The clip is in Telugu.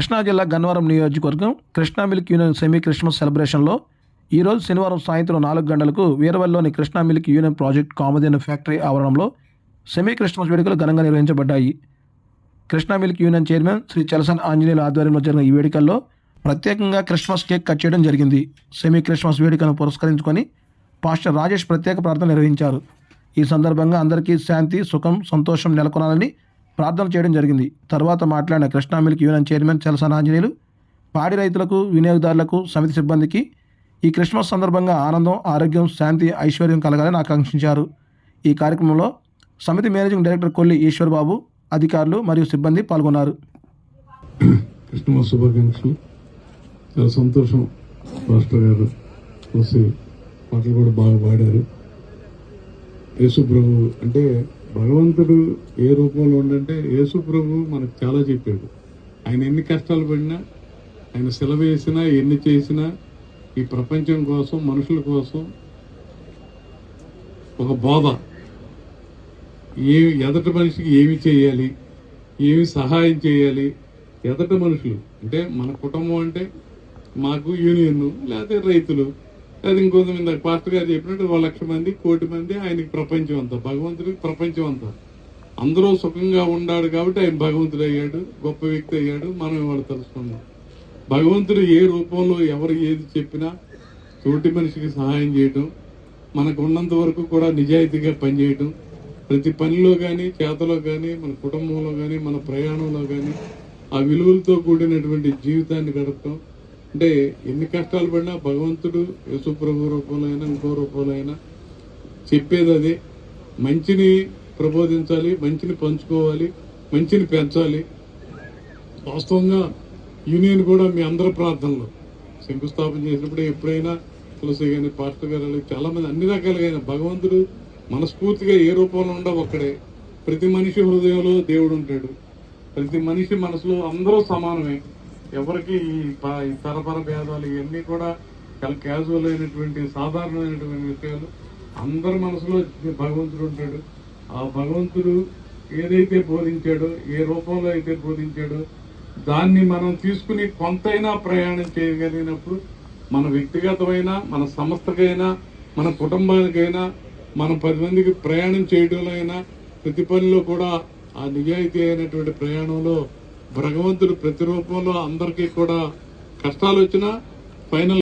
కృష్ణా జిల్లా గన్నవరం నియోజకవర్గం Krishna milk union semi Christmas సెలబ్రేషన్లో ఈరోజు శనివారం సాయంత్రం నాలుగు గంటలకు వీరవల్లిలోని Krishna milk union project Kamadhenu factory ఆవరణంలో సెమీ క్రిస్మస్ వేడుకలు ఘనంగా నిర్వహించబడ్డాయి. Krishna milk union chairman Shri Chalasani ఆంజనేయుల ఆధ్వర్యంలో జరిగిన ఈ వేడుకల్లో ప్రత్యేకంగా క్రిస్మస్ కేక్ కట్ చేయడం జరిగింది. సెమీ క్రిస్మస్ వేడుకను పురస్కరించుకొని పాస్టర్ రాజేష్ ప్రత్యేక ప్రార్థన నిర్వహించారు. ఈ సందర్భంగా అందరికీ శాంతి సుఖం సంతోషం నెలకొనాలని ప్రార్థన చేయడం జరిగింది. తర్వాత మాట్లాడిన Krishna milk union chairman Chalasani Anjaneyulu పాడి రైతులకు వినియోగదారులకు సమితి సిబ్బందికి ఈ క్రిస్మస్ సందర్భంగా ఆనందం ఆరోగ్యం శాంతి ఐశ్వర్యం కలగాలని ఆకాంక్షించారు. ఈ కార్యక్రమంలో సమితి మేనేజింగ్ డైరెక్టర్ కొల్లి ఈశ్వర్ బాబు అధికారులు మరియు సిబ్బంది పాల్గొన్నారు. క్రిస్మస్ శుభాకాంక్షలు. చాలా సంతోషం మాస్టర్ గారు వస్తే పాటలు కూడా బాగా పాడారు. యేసు ప్రభు అంటే భగవంతుడు ఏ రూపంలో ఉండంటే యేసు ప్రభు మనకు చాలా చెప్పాడు. ఆయన ఎన్ని కష్టాలు పడినా ఆయన సెలవు వేసినా ఎన్ని చేసినా ఈ ప్రపంచం కోసం మనుషుల కోసం ఒక బోధ. ఏ ఎదటి మనిషికి ఏమి చేయాలి ఏమి సహాయం చేయాలి ఎదట మనుషులు. అంటే మన కుటుంబం అంటే మాకు యూనియన్ లేకపోతే రైతులు. అది ఇంకొంతమంది ఇందాక పాస్టర్ గారు చెప్పినట్టు ఓ లక్ష మంది కోటి మంది ఆయనకి ప్రపంచం అంతా భగవంతుడికి ప్రపంచం అంతా. అందరూ సుఖంగా ఉన్నాడు కాబట్టి ఆయన భగవంతుడు అయ్యాడు గొప్ప వ్యక్తి అయ్యాడు మనం ఇవాళ తెలుసుకున్నాం భగవంతుడు ఏ రూపంలో ఎవరు ఏది చెప్పినా తోటి మనిషికి సహాయం చేయటం మనకు ఉన్నంత వరకు కూడా నిజాయితీగా పనిచేయటం ప్రతి పనిలో కానీ చేతలో కానీ మన కుటుంబంలో కానీ మన ప్రయాణంలో కానీ ఆ విలువలతో కూడినటువంటి జీవితాన్ని గడపటం అంటే ఎన్ని కష్టాలు పడినా భగవంతుడు యేసుప్రభు రూపంలో అయినా ఇంకో రూపంలో అయినా చెప్పేది అదే. మంచిని ప్రబోధించాలి మంచిని పంచుకోవాలి మంచిని పెంచాలి. వాస్తవంగా యూనియన్ కూడా మీ అందరి ప్రార్థనలో శంకుస్థాపన చేసినప్పుడు ఎప్పుడైనా తులసి కానీ పాస్టర్ గారు చాలామంది అన్ని రకాలుగా భగవంతుడు మనస్ఫూర్తిగా ఏ రూపంలో ఉండవు ఒక్కడే. ప్రతి మనిషి హృదయంలో దేవుడు ఉంటాడు. ప్రతి మనిషి మనసులో అందరూ సమానమే. ఎవరికి ఈ ప- ఈ తరపర భేదాలు ఇవన్నీ కూడా చాలా క్యాజువల్ అయినటువంటి సాధారణమైనటువంటి విషయాలు. అందరి మనసులో భగవంతుడు ఉంటాడు. ఆ భగవంతుడు ఏదైతే బోధించాడో ఏ రూపంలో అయితే బోధించాడో దాన్ని మనం తీసుకుని కొంతైనా ప్రయాణం చేయగలిగినప్పుడు మన వ్యక్తిగతమైన మన సంస్థకైనా మన కుటుంబానికైనా మనం పది మందికి ప్రయాణం చేయడంలో అయినా ప్రతి పనిలో కూడా ఆ నిజాయితీ అయినటువంటి ప్రయాణంలో భగవంతుడు ప్రతి రూపంలో అందరికీ కూడా కష్టాలు వచ్చినా ఫైనల్